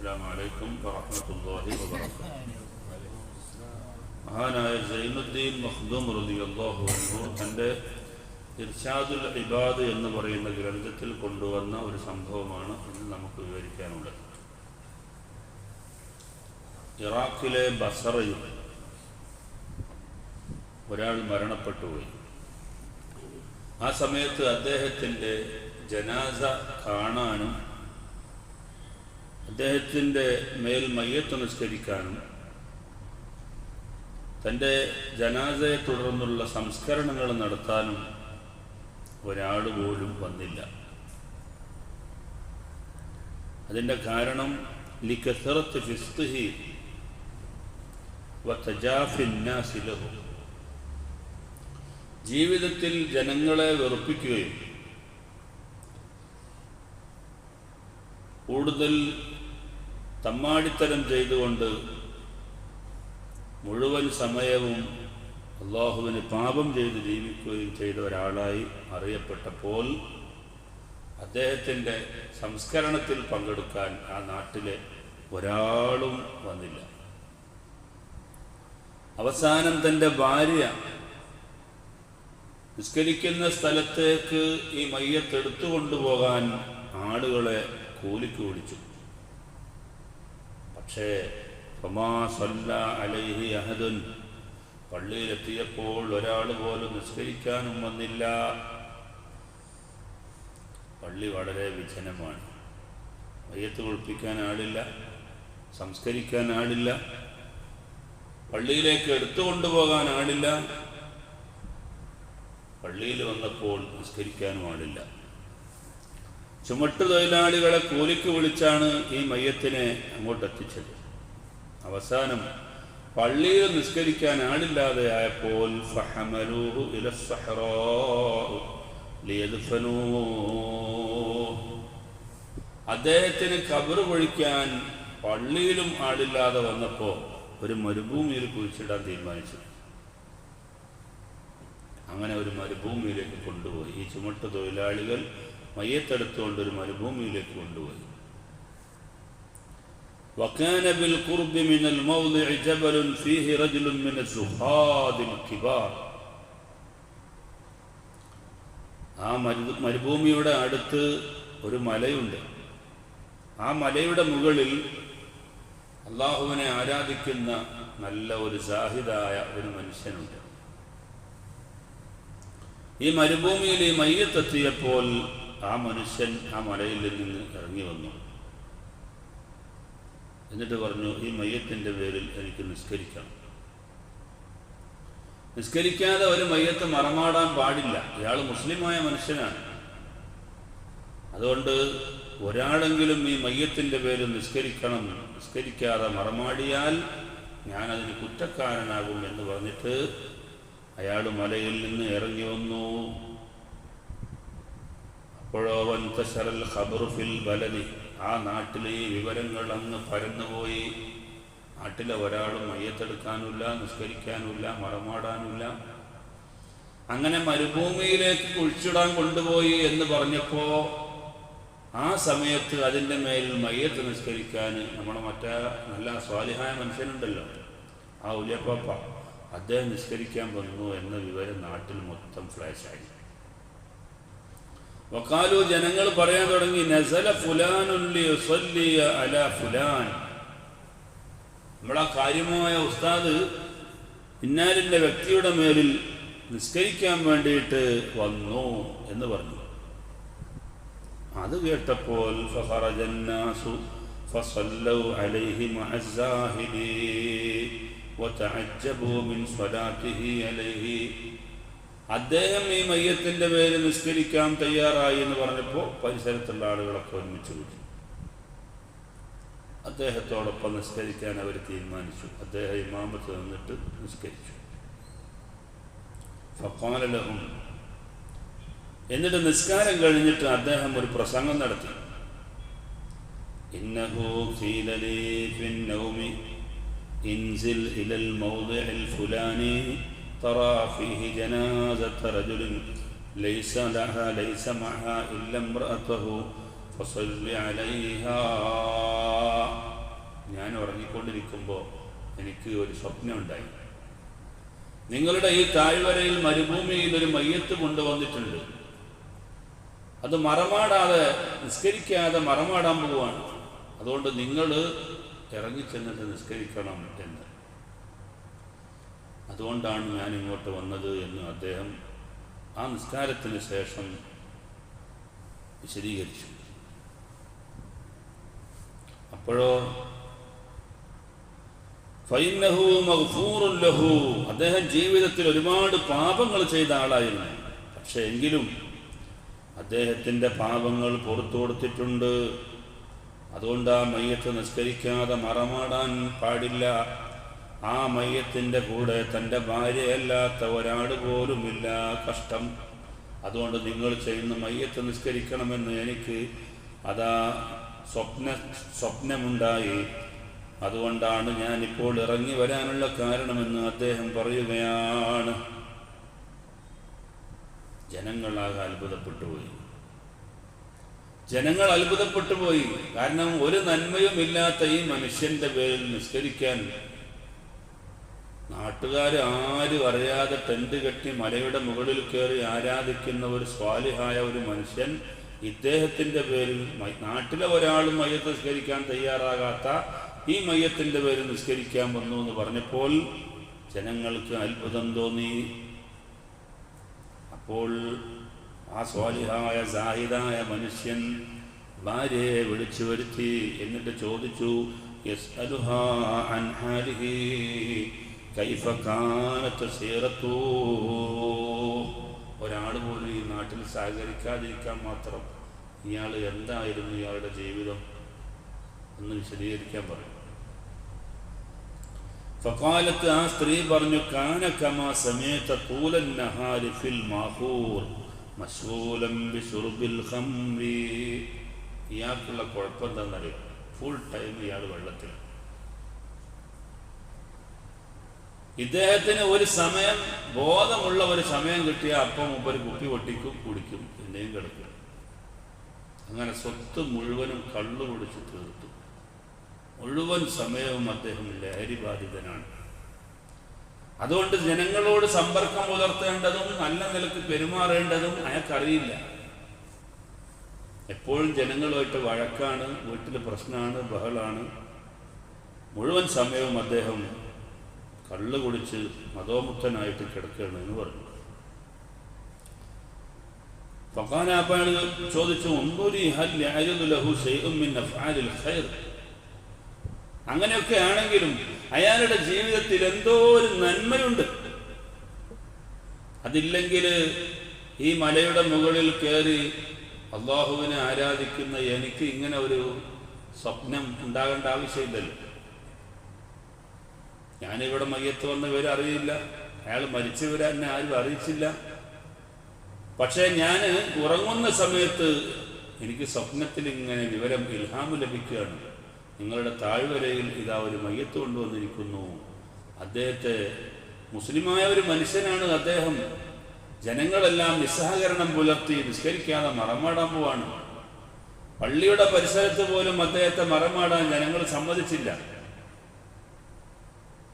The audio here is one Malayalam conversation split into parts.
السلام عليكم ورحمة الله وبركاته മഹാനായ സൈനുദ്ദീൻ മഖ്ദൂം റളിയല്ലാഹു അൻഹു തൻ്റെ ഇർഷാദുൽ ഇബാദ് എന്ന് പറയുന്ന ഗ്രന്ഥത്തിൽ കൊണ്ടുവന്ന ഒരു സംഭവമാണ് ഇന്ന് നമുക്ക് വിവരിക്കാനുള്ളത് ഇറാഖിലെ ബസറയിൽ ഒരാൾ മരണപ്പെട്ടുപോയി ആ സമയത്ത് അദ്ദേഹത്തിൻ്റെ ജനാസ കാണാനും അദ്ദേഹത്തിന്റെ മേൽ മയ്യത്ത് നിസ്കരിക്കാനും തന്റെ ജനാസയെ തുടർന്നുള്ള സംസ്കരണങ്ങൾ നടത്താനും ഒരാൾ പോലും വന്നില്ല. അതിന്റെ കാരണം ലിഖറത്ത് ഫിസ്തുഹി വത്തജാഫിന്നാസിലഹു ജീവിതത്തിൽ ജനങ്ങളെ വെറുപ്പിക്കുകയും കൂടുതൽ തമ്മാടിത്തരം ചെയ്തുകൊണ്ട് മുഴുവൻ സമയവും അള്ളാഹുവിന് പാപം ചെയ്ത് ജീവിക്കുകയും ചെയ്ത ഒരാളായി അറിയപ്പെട്ടപ്പോൾ അദ്ദേഹത്തിന്റെ സംസ്കരണത്തിൽ പങ്കെടുക്കാൻ ആ നാട്ടിലെ ഒരാളും വന്നില്ല. അവസാനം തന്റെ ഭാര്യ നിസ്കരിക്കുന്ന സ്ഥലത്തേക്ക് ഈ മയ്യത്ത് എടുത്തു കൊണ്ടുപോകാൻ ആളുകളെ കൂലിക്ക് പക്ഷേ സല്ല അലൈഹി അഹദുൻ. പള്ളിയിലെത്തിയപ്പോൾ ഒരാൾ പോലും നിസ്കരിക്കാനും വന്നില്ല. പള്ളി വളരെ വിജനമാണ്. മയ്യത്ത് കുളിപ്പിക്കാൻ ആളില്ല സംസ്കരിക്കാൻ ആളില്ല പള്ളിയിലേക്ക് എടുത്തു കൊണ്ടുപോകാൻ ആളില്ല പള്ളിയിൽ വന്നപ്പോൾ നിസ്കരിക്കാനും ആളില്ല. ചുമട്ട് തൊഴിലാളികളെ കൂലിക്ക് വിളിച്ചാണ് ഈ മയ്യത്തിനെ അങ്ങോട്ട് എത്തിച്ചത് അവസാനം പള്ളിയിൽ നിസ്കരിക്കാൻ ആളില്ലാതെ ആയപ്പോൾ. അദ്ദേഹത്തിന് കബറ് പൊഴിക്കാൻ പള്ളിയിലും ആളില്ലാതെ വന്നപ്പോൾ ഒരു മരുഭൂമിയിൽ കുഴിച്ചിടാൻ തീരുമാനിച്ചു. അങ്ങനെ ഒരു മരുഭൂമിയിലേക്ക് കൊണ്ടുപോയി. ഈ ചുമട്ട് തൊഴിലാളികൾ മയ്യത്തെടുത്തുകൊണ്ട് ഒരു മരുഭൂമിയിലേക്ക് കൊണ്ടുപോയി وكان بالقرب من الموضع جبل فيه رجل من الزهاد الكبار ആ മരു മരുഭൂമിയുടെ അടുത്ത് ഒരു മലയുണ്ട് ആ മലയുടെ മുകളിൽ അള്ളാഹുവിനെ ആരാധിക്കുന്ന നല്ല ഒരു സാഹിദായ ഒരു മനുഷ്യനുണ്ട് ഈ മരുഭൂമിയിൽ ഈ മയ്യത്തെത്തിയപ്പോൾ ആ മനുഷ്യൻ ആ മലയിൽ നിന്ന് ഇറങ്ങി വന്നു. എന്നിട്ട് പറഞ്ഞു ഈ മയ്യത്തിന്റെ പേരിൽ എനിക്ക് നിസ്കരിക്കണം നിസ്കരിക്കാതെ ഒരു മയ്യത്ത് മറമാടാൻ പാടില്ല. ഇയാൾ മുസ്ലിമായ മനുഷ്യനാണ്. അതുകൊണ്ട് ഒരാളെങ്കിലും ഈ മയ്യത്തിന്റെ പേരിൽ നിസ്കരിക്കണം. നിസ്കരിക്കാതെ മറമാടിയാൽ ഞാനതിന് കുറ്റക്കാരനാകും എന്ന് പറഞ്ഞിട്ട് അയാൾ മലയിൽ നിന്ന് ഇറങ്ങി വന്നു. അപ്പോഴോ തശറൽ ഖബറു ഫിൽ ബലതി ആ നാട്ടിലെ ഈ വിവരങ്ങൾ അങ്ങ് പരന്നുപോയി. നാട്ടിലെ ഒരാളും മയ്യത്തെടുക്കാനുമില്ല നിസ്കരിക്കാനുമില്ല മറമാടാനുമില്ല. അങ്ങനെ മരുഭൂമിയിലേക്ക് കുഴിച്ചിടാൻ കൊണ്ടുപോയി എന്ന് പറഞ്ഞപ്പോൾ ആ സമയത്ത് അതിന്റെ മേലിൽ മയ്യത്ത് നിസ്കരിക്കാൻ നമ്മുടെ മറ്റേ നല്ല സ്വാലിഹായ മനുഷ്യനുണ്ടല്ലോ ആ ഉലിയപ്പാപ്പ അദ്ദേഹം നിസ്കരിക്കാൻ വന്നു എന്ന വിവരം നാട്ടിൽ മൊത്തം ഫ്ലാഷായി വക്കാലു ജനങ്ങൾ പറയാൻ തുടങ്ങി നസല അല ഫുലാൻ. നമ്മളാ കാര്യമായ ഉസ്താദ് ഇന്നാലിന്റെ വ്യക്തിയുടെ മേലിൽ നിസ്കരിക്കാൻ വേണ്ടിയിട്ട് വന്നു എന്ന് പറഞ്ഞു. അത് കേട്ടപ്പോൾ ഫഖറജന്നാസു അദ്ദേഹം ഈ മയ്യത്തിന്റെ പേര് നിസ്കരിക്കാൻ തയ്യാറായി എന്ന് പറഞ്ഞപ്പോൾ പരിസരത്തുള്ള ആളുകളൊക്കെ ഒരുമിച്ച് കൂടി. അദ്ദേഹത്തോടൊപ്പം നിസ്കരിക്കാൻ അവർ തീരുമാനിച്ചു. അദ്ദേഹം ഇമാമത്ത് നിന്നിട്ട് നിസ്കരിച്ചു. ഫക്കോനലഹും എന്നിട്ട് നിസ്കാരം കഴിഞ്ഞിട്ട് അദ്ദേഹം ഒരു പ്രസംഗം നടത്തി. ഇന്നഹു ഇൻസിൽ ഇലൽ ഫുലാനി ترى فيه جنازة رجل ليس لها ليس معها إلا امرأته فصل عليها പോയിക്കൊണ്ടിരിക്കുമ്പോൾ എനിക്ക് ഒരു സ്വപ്നം ഉണ്ടായി നിങ്ങളുടെ ഈ താഴ്വരയിൽ മരുഭൂമിയിൽ ഒരു മയ്യത്ത് കൊണ്ടുവന്നിട്ടുണ്ട് അത് മറമാടാതെ നിസ്കരിക്കാതെ മറമാടാൻ പോവുകയാണ് അതുകൊണ്ട് നിങ്ങൾ ഇറങ്ങിച്ചെന്നിട്ട് നിസ്കരിക്കണം എന്ന് അതുകൊണ്ടാണ് ഞാൻ ഇങ്ങോട്ട് വന്നത് എന്ന് അദ്ദേഹം ആ നിസ്കാരത്തിന് ശേഷം വിശദീകരിച്ചു. അപ്പോഴോ ഫൈനഹു അദ്ദേഹം ജീവിതത്തിൽ ഒരുപാട് പാപങ്ങൾ ചെയ്ത ആളായിരുന്നു. പക്ഷെ എങ്കിലും അദ്ദേഹത്തിന്റെ പാപങ്ങൾ പുറത്തു കൊടുത്തിട്ടുണ്ട്. അതുകൊണ്ട് ആ മയ്യത്ത് നിസ്കരിക്കാതെ മറമാടാൻ പാടില്ല. ആ മയ്യത്തിന്റെ കൂടെ തന്റെ ഭാര്യയല്ലാത്ത ഒരാൾ പോലുമില്ല. കഷ്ടം. അതുകൊണ്ട് നിങ്ങൾ ചെയ്യുന്ന മയ്യത്ത് നിസ്കരിക്കണമെന്ന് എനിക്ക് അതാ സ്വപ്ന സ്വപ്നമുണ്ടായി. അതുകൊണ്ടാണ് ഞാൻ ഇപ്പോൾ ഇറങ്ങി വരാനുള്ള കാരണമെന്ന് അദ്ദേഹം പറയുകയാണ്. ജനങ്ങളാകെ അത്ഭുതപ്പെട്ടുപോയി ജനങ്ങൾ അത്ഭുതപ്പെട്ടു പോയി. കാരണം ഒരു നന്മയും ഇല്ലാത്ത ഈ മനുഷ്യന്റെ പേരിൽ നിസ്കരിക്കാൻ നാട്ടുകാർ ആരും അറിയാതെ ടെന്റ് കെട്ടി മലയുടെ മുകളിൽ കയറി ആരാധിക്കുന്ന ഒരു സ്വാലിഹായ ഒരു മനുഷ്യൻ ഇദ്ദേഹത്തിന്റെ പേരിൽ നാട്ടിലെ ഒരാളും മയ്യത്ത് നിസ്കരിക്കാൻ തയ്യാറാകാത്ത ഈ മയ്യത്തിന്റെ പേരിൽ നിസ്കരിക്കാൻ വന്നു എന്ന് പറഞ്ഞപ്പോൾ ജനങ്ങൾക്ക് അത്ഭുതം തോന്നി. അപ്പോൾ ആ സ്വാലിഹായ സാഹിതായ മനുഷ്യൻ ഭാര്യയെ വിളിച്ചു വരുത്തി എന്നിട്ട് ചോദിച്ചു യസ്അലുഹാ അൻ ഹാലിഹി കൈഫ കാനത്ത് സീറത്തു. ഒരാൾ പോലും ഈ നാട്ടിൽ സഹകരിക്കാതിരിക്കാൻ മാത്രം ഇയാൾ എന്തായിരുന്നു ഇയാളുടെ ജീവിതം എന്ന് വിശദീകരിക്കാൻ പറയും. ഫക്കാലത്ത് ആ സ്ത്രീ പറഞ്ഞു കാന കമാ ഫിൽ മാഹൂർ ഇയാൾക്കുള്ള കുഴപ്പം എന്താണെന്നറിയാം? ഫുൾ ടൈം ഇയാൾ വെള്ളത്തിൽ ഇദ്ദേഹത്തിന് ഒരു സമയം ബോധമുള്ള ഒരു സമയം കിട്ടിയ അപ്പം ഒരു കുപ്പി പൊട്ടിക്കും കുടിക്കും പിന്നെയും കിടക്കും. അങ്ങനെ സ്വത്ത് മുഴുവനും കള്ളു കുടിച്ച് തീർത്തു. മുഴുവൻ സമയവും അദ്ദേഹം ലഹരി ബാധിതനാണ്. അതുകൊണ്ട് ജനങ്ങളോട് സമ്പർക്കം പുലർത്തേണ്ടതും നല്ല നിലയ്ക്ക് പെരുമാറേണ്ടതും അയാൾക്കറിയില്ല. എപ്പോഴും ജനങ്ങളുമായിട്ട് വഴക്കാണ് വീട്ടിൽ പ്രശ്നമാണ് ബഹളാണ്. മുഴുവൻ സമയവും അദ്ദേഹം കള്ളു കുടിച്ച് മതോമുക്തനായിട്ട് കിടക്കുകയാണ് എന്ന് പറഞ്ഞു. ഫഖാനാപ്പാണ് ചോദിച്ചു ഒന്നൂരി ഹൽ ലഹു ശൈഉം മിൻ അഫ്ആലിൽ ഖൈർ? അങ്ങനെയൊക്കെ ആണെങ്കിലും അയാളുടെ ജീവിതത്തിൽ എന്തോ ഒരു നന്മയുണ്ട്. അതില്ലെങ്കിൽ ഈ മലയുടെ മുകളിൽ കയറി അള്ളാഹുവിനെ ആരാധിക്കുന്ന എനിക്ക് ഇങ്ങനെ ഒരു സ്വപ്നം ഉണ്ടാകേണ്ട ആവശ്യമില്ലല്ലോ. ഞാനിവിടെ മയ്യത്ത് വന്ന വിവരം അറിയില്ല. അയാൾ മരിച്ചവരെ എന്നെ ആരും അറിയിച്ചില്ല. പക്ഷേ ഞാൻ ഉറങ്ങുന്ന സമയത്ത് എനിക്ക് സ്വപ്നത്തിൽ ഇങ്ങനെ വിവരം ഇൽഹാമ് ലഭിക്കുകയാണ്. നിങ്ങളുടെ താഴ്വരയിൽ ഇതാ ഒരു മയ്യത്ത് കൊണ്ടുവന്നിരിക്കുന്നു. അദ്ദേഹത്തെ മുസ്ലിമായ ഒരു മനുഷ്യനാണ് അദ്ദേഹം. ജനങ്ങളെല്ലാം നിസ്സഹകരണം പുലർത്തി നിസ്കരിക്കാതെ മറമാടാൻ പോവാണ്. പള്ളിയുടെ പരിസരത്ത് പോലും അദ്ദേഹത്തെ മറമാടാൻ ജനങ്ങൾ സമ്മതിച്ചില്ല.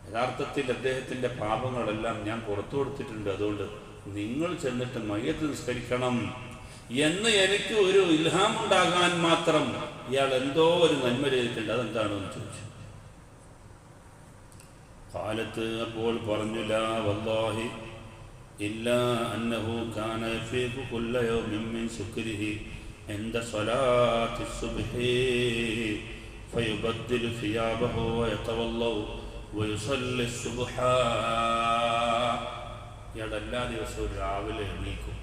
യഥാർത്ഥത്തിൽ അദ്ദേഹത്തിന്റെ പാപങ്ങളെല്ലാം ഞാൻ പുറത്തു കൊടുത്തിട്ടുണ്ട് അതുകൊണ്ട് നിങ്ങൾ ചെന്നിട്ട് മയ്യത്ത് നിസ്കരിക്കണം എന്ന് എനിക്ക് ഒരു ഇൽഹാം ഉണ്ടാകാൻ മാത്രം ഇയാൾ എന്തോ ഒരു നന്മ ചെയ്തിട്ടുണ്ട് അതെന്താണെന്ന് ചോദിച്ചു കാലത്ത് അപ്പോൾ പറഞ്ഞു ലാ വല്ലാഹി ഇല്ലാ അന്നഹു കാന യഫീഖു കുല്ല യൗമിൻ മിൻ സുക്രിഹി عند صلاة الصبح فيبدل ثيابه ويتولى വയുസല്ല സുബഹ. ഇയാൾ എല്ലാ ദിവസവും രാവിലെ എണീക്കും.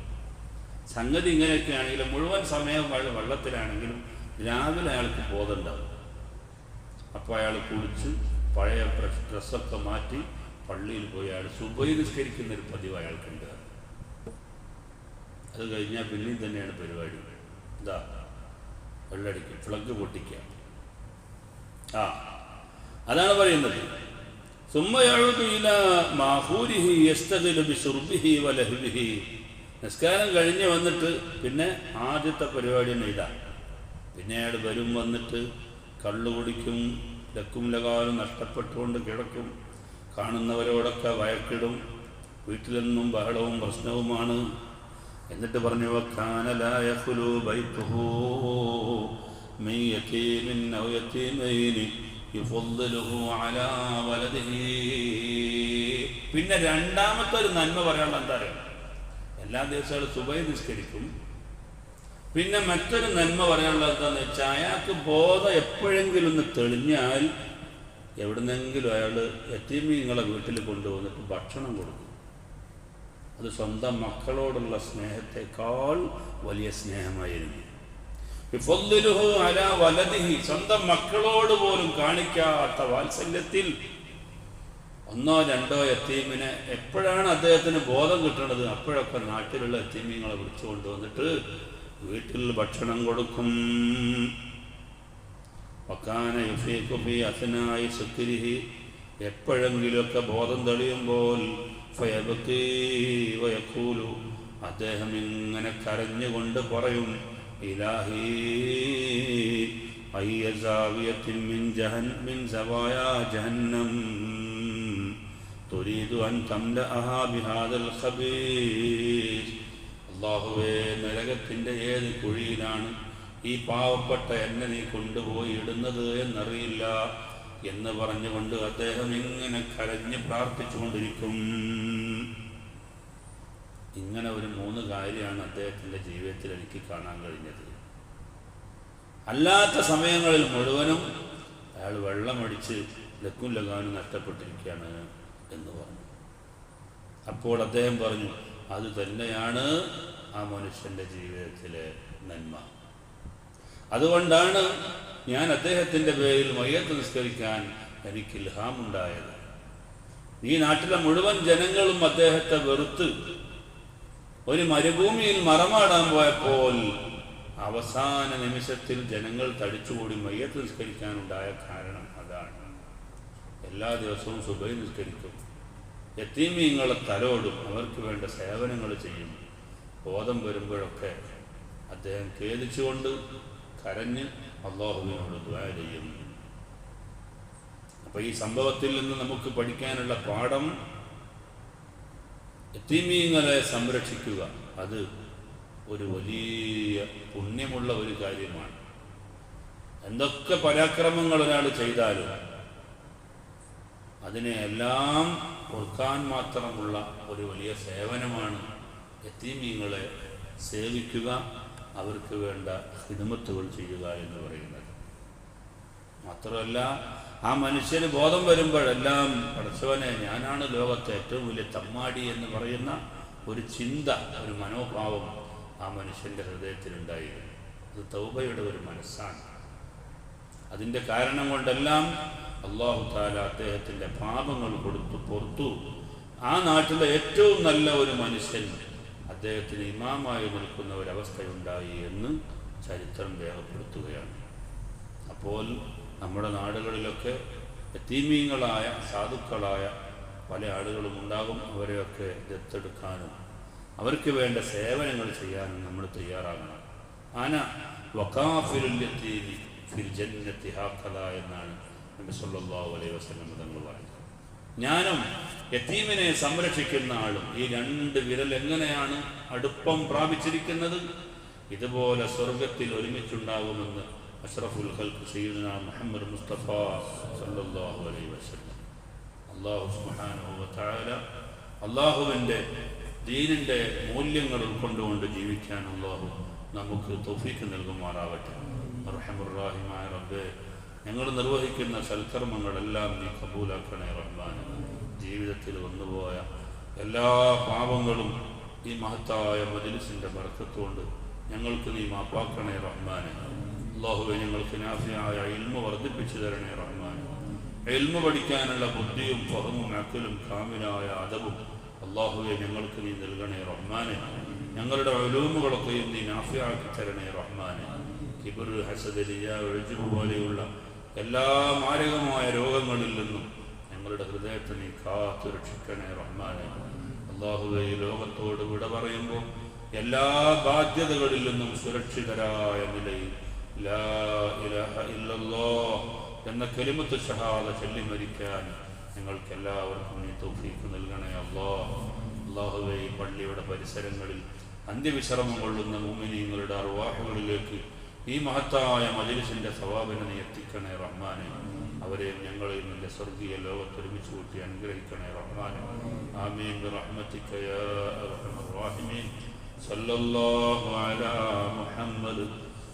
സംഗതി ഇങ്ങനെയൊക്കെ ആണെങ്കിലും മുഴുവൻ സമയം അയാൾ വെള്ളത്തിലാണെങ്കിലും രാവിലെ അയാൾക്ക് ബോധമുണ്ടാവും. അപ്പോൾ അയാൾ കുളിച്ച് പഴയ ഡ്രസ്സൊക്കെ മാറ്റി പള്ളിയിൽ പോയി അയാൾ സുബൈ നിസ്കരിക്കുന്ന ഒരു പതിവ് അയാൾക്കുണ്ട് അത് കഴിഞ്ഞാൽ പിന്നെയും തന്നെയാണ് പരിപാടി. ഇതാ വെള്ളടിക്കുക ഫ്ലഗ് പൊട്ടിക്കുക. ആ അതാണ് പറയുന്നത്. ثم يعود إلى മാഹൂരിഹി يستغل بشربه ولهبه നിസ്കാരം കഴിഞ്ഞ് വന്നിട്ട് പിന്നെ ആദ്യത്തെ പരിപാടി തന്നെ ഇതാ പിന്നെ അയാൾ വരും വന്നിട്ട് കള്ളു കുടിക്കും ലക്കും ലകാലും നഷ്ടപ്പെട്ടുകൊണ്ട് കിടക്കും കാണുന്നവരോടൊക്കെ വഴക്കിടും വീട്ടിൽ നിന്നും ബഹളവും പ്രശ്നവുമാണ് എന്നിട്ട് പറഞ്ഞു വക്കാനലായ ഫുലു ബൈത്തുഹു من يتيم أو പിന്നെ രണ്ടാമത്തെ ഒരു നന്മ പറയാനുള്ള എന്താ അറിയാം? എല്ലാ ദിവസവും സുബൈ നിസ്കരിക്കും. പിന്നെ മറ്റൊരു നന്മ പറയാനുള്ള എന്താന്ന് വെച്ചാൽ അയാൾക്ക് ബോധം എപ്പോഴെങ്കിലും ഒന്ന് തെളിഞ്ഞാൽ എവിടുന്നെങ്കിലും അയാൾ എത്തിമീങ്ങളെ വീട്ടിൽ കൊണ്ടുവന്നിട്ട് ഭക്ഷണം കൊടുക്കും. അത് സ്വന്തം മക്കളോടുള്ള സ്നേഹത്തെക്കാൾ വലിയ സ്നേഹമായിരുന്നു സ്വന്തം മക്കളോട് പോലും കാണിക്കാത്ത വാത്സല്യത്തിൽ ഒന്നോ രണ്ടോ എത്തീമിനെ എപ്പോഴാണ് അദ്ദേഹത്തിന് ബോധം കിട്ടുന്നത് അപ്പോഴൊക്കെ നാട്ടിലുള്ള എത്തീമീങ്ങളെ വിളിച്ചു കൊണ്ടുവന്നിട്ട് വീട്ടിൽ ഭക്ഷണം കൊടുക്കും. അസ്നായി സുക്രിഹി എപ്പോഴെങ്കിലുമൊക്കെ ബോധം തെളിയുമ്പോൾ അദ്ദേഹം ഇങ്ങനെ കരഞ്ഞുകൊണ്ട് പറയും ഇലാഹി. أي زاوية മിൻ جهن മിൻ സവായാ ജഹന്നം. തുരീദു അൻ تملأها بهذا الخبيث അള്ളാഹുവേ നരകത്തിന്റെ ഏത് കുഴിയിലാണ് ഈ പാവപ്പെട്ട എന്നെ നീ കൊണ്ടുപോയി ഇടുന്നത് എന്നറിയില്ല എന്ന് പറഞ്ഞുകൊണ്ട് അദ്ദേഹം ഇങ്ങനെ കരഞ്ഞ് പ്രാർത്ഥിച്ചുകൊണ്ടിരിക്കും. ഇങ്ങനെ ഒരു മൂന്ന് കാര്യമാണ് അദ്ദേഹത്തിന്റെ ജീവിതത്തിൽ എനിക്ക് കാണാൻ കഴിഞ്ഞത്. അല്ലാത്ത സമയങ്ങളിൽ മുഴുവനും അയാൾ വെള്ളമടിച്ച് ലക്കും ലഗാനും നഷ്ടപ്പെട്ടിരിക്കുകയാണ് എന്ന് പറഞ്ഞു. അപ്പോൾ അദ്ദേഹം പറഞ്ഞു അത് തന്നെയാണ് ആ മനുഷ്യന്റെ ജീവിതത്തിലെ നന്മ. അതുകൊണ്ടാണ് ഞാൻ അദ്ദേഹത്തിന്റെ പേരിൽ മയ്യത്ത് നിസ്കരിക്കാൻ എനിക്ക് ഇൽഹാമുണ്ടായത്. ഈ നാട്ടിലെ മുഴുവൻ ജനങ്ങളും അദ്ദേഹത്തെ വെറുത്ത് ഒരു മരുഭൂമിയിൽ മറമാടാൻ പോയപ്പോൾ അവസാന നിമിഷത്തിൽ ജനങ്ങൾ തടിച്ചുകൂടി മയ്യത്ത് നിസ്കരിക്കാനുണ്ടായ കാരണം അതാണ്. എല്ലാ ദിവസവും സുബൈ നിസ്കരിക്കും. യത്തീമീങ്ങളെ തലോടും അവർക്ക് വേണ്ട സേവനങ്ങൾ ചെയ്യും. ബോധം വരുമ്പോഴൊക്കെ അദ്ദേഹം ഖേദിച്ചുകൊണ്ട് കരഞ്ഞ് അള്ളാഹുവിനോട് ദ്വാര ചെയ്യും. അപ്പൊ ഈ സംഭവത്തിൽ നിന്ന് നമുക്ക് പഠിക്കാനുള്ള പാഠം എത്തീമീങ്ങളെ സംരക്ഷിക്കുക അത് ഒരു വലിയ പുണ്യമുള്ള ഒരു കാര്യമാണ്. എന്തൊക്കെ പരാക്രമങ്ങൾ ഒരാൾ ചെയ്താലും അതിനെ എല്ലാം ഓർക്കാൻ മാത്രമുള്ള ഒരു വലിയ സേവനമാണ് എത്തിമീങ്ങളെ സേവിക്കുക അവർക്ക് വേണ്ട ഹിതമത്തുകൾ ചെയ്യുക എന്ന് പറയുന്നത്. മാത്രമല്ല ആ മനുഷ്യന് ബോധം വരുമ്പോഴെല്ലാം പഠിച്ചവനെ ഞാനാണ് ലോകത്തെ ഏറ്റവും വലിയ തമ്മാടി എന്ന് പറയുന്ന ഒരു ചിന്ത ഒരു മനോഭാവം ആ മനുഷ്യന്റെ ഹൃദയത്തിലുണ്ടായിരുന്നു. അത് തൗബയുടെ ഒരു മനസ്സാണ്. അതിന്റെ കാരണം കൊണ്ടെല്ലാം അള്ളാഹു താല അദ്ദേഹത്തിന്റെ പാപങ്ങൾ കൊടുത്തു പുറത്തു. ആ നാട്ടിലെ ഏറ്റവും നല്ല ഒരു മനുഷ്യൻ അദ്ദേഹത്തിന് ഇമാമായി നിൽക്കുന്ന ഒരവസ്ഥയുണ്ടായി എന്ന് ചരിത്രം രേഖപ്പെടുത്തുകയാണ്. അപ്പോൾ നമ്മുടെ നാടുകളിലൊക്കെ എത്തീമീങ്ങളായ സാധുക്കളായ പല ആളുകളും ഉണ്ടാകും. അവരെയൊക്കെ ദത്തെടുക്കാനും അവർക്ക് വേണ്ട സേവനങ്ങൾ ചെയ്യാനും നമ്മൾ തയ്യാറാകണം. ആന വക്കാഫിരുല്യത്തീമി ഫിൽ എന്നാണ് നബി സല്ലല്ലാഹു അലൈഹി വസല്ലം തങ്ങൾ പറയുന്നത്. ഞാനും യത്തീമിനെ സംരക്ഷിക്കുന്ന ആളും ഈ രണ്ട് വിരൽ എങ്ങനെയാണ് അടുപ്പം പ്രാപിച്ചിരിക്കുന്നത്? ഇതുപോലെ സ്വർഗത്തിൽ ഒരുമിച്ചുണ്ടാകുമെന്ന് അഷ്റഫുൽ ഖൽഖ് സയ്യിദുനാ മുഹമ്മദ് മുസ്തഫ അലൈഹി വസല്ലം. അല്ലാഹു സുബ്ഹാനഹു വ തആല അല്ലാഹുവിന്റെ ദീനിന്റെ മൂല്യങ്ങൾ ഉൾക്കൊണ്ടുകൊണ്ട് ജീവിക്കാൻ അല്ലാഹു നമുക്ക് തൊഫീക്ക് നൽകുമാറാവട്ടെ. റഹമുറാഹിമായ റബ്ബേ ഞങ്ങൾ നിർവഹിക്കുന്ന സൽക്കർമ്മങ്ങളെല്ലാം നീ കബൂലാക്കണേ റഹ്മാൻ ജീവിതത്തിൽ വന്നുപോയ എല്ലാ പാപങ്ങളും ഈ മഹത്തായ മജലിസിന്റെ ബർക്കത്തുകൊണ്ട് ഞങ്ങൾക്ക് നീ മാപ്പാക്കണേ റഹ്മാനെ. അള്ളാഹുവെ ഞങ്ങൾക്ക് നാഫിയായ ഇൽമ വർദ്ധിപ്പിച്ചു തരണേ റഹ്മാൻ. എൽമ പഠിക്കാനുള്ള ബുദ്ധിയും ഫഹമും അക്കലും കാമിലായ അതവും അള്ളാഹുവെ ഞങ്ങൾക്ക് നീ നൽകണേ റഹ്മാനെ ഞങ്ങളുടെ ഒലൂമുകളൊക്കെയും നീ നാഫിയാക്കി തരണേ റഹ്മാനെ കിബർ ഹസദരിയ ഒഴിച്ചു പോലെയുള്ള എല്ലാ മാരകമായ രോഗങ്ങളിൽ നിന്നും ഞങ്ങളുടെ ഹൃദയത്തെ നീ കാത്തു രക്ഷിക്കണേ റഹ്മാനെ അള്ളാഹുവെ ഈ ലോകത്തോട് വിട പറയുമ്പോൾ എല്ലാ ബാധ്യതകളിൽ നിന്നും സുരക്ഷിതരായ നിലയിൽ എന്ന കെലിമത്ത് ഷഹാദ ചൊല്ലി മരിക്കാൻ നിങ്ങൾക്ക് എല്ലാവർക്കും നീ തൗഫീഖ് നൽകണേ അള്ളാ. അള്ളാഹുവെ ഈ പള്ളിയുടെ പരിസരങ്ങളിൽ അന്ത്യവിശ്രമം കൊള്ളുന്ന മുമിനിങ്ങളുടെ അറുവാഹുകളിലേക്ക് ഈ മഹത്തായ മജലിസിന്റെ സവാബിനെ നീ എത്തിക്കണേ റഹ്മാനെ. അവരെയും ഞങ്ങളെയും എന്റെ സ്വർഗീയ ലോകത്ത് ഒരുമിച്ച് കൂട്ടി അനുഗ്രഹിക്കണേ റഹ്മാനെ. ആമീൻ. സല്ലല്ലാഹു അലാ മുഹമ്മദ്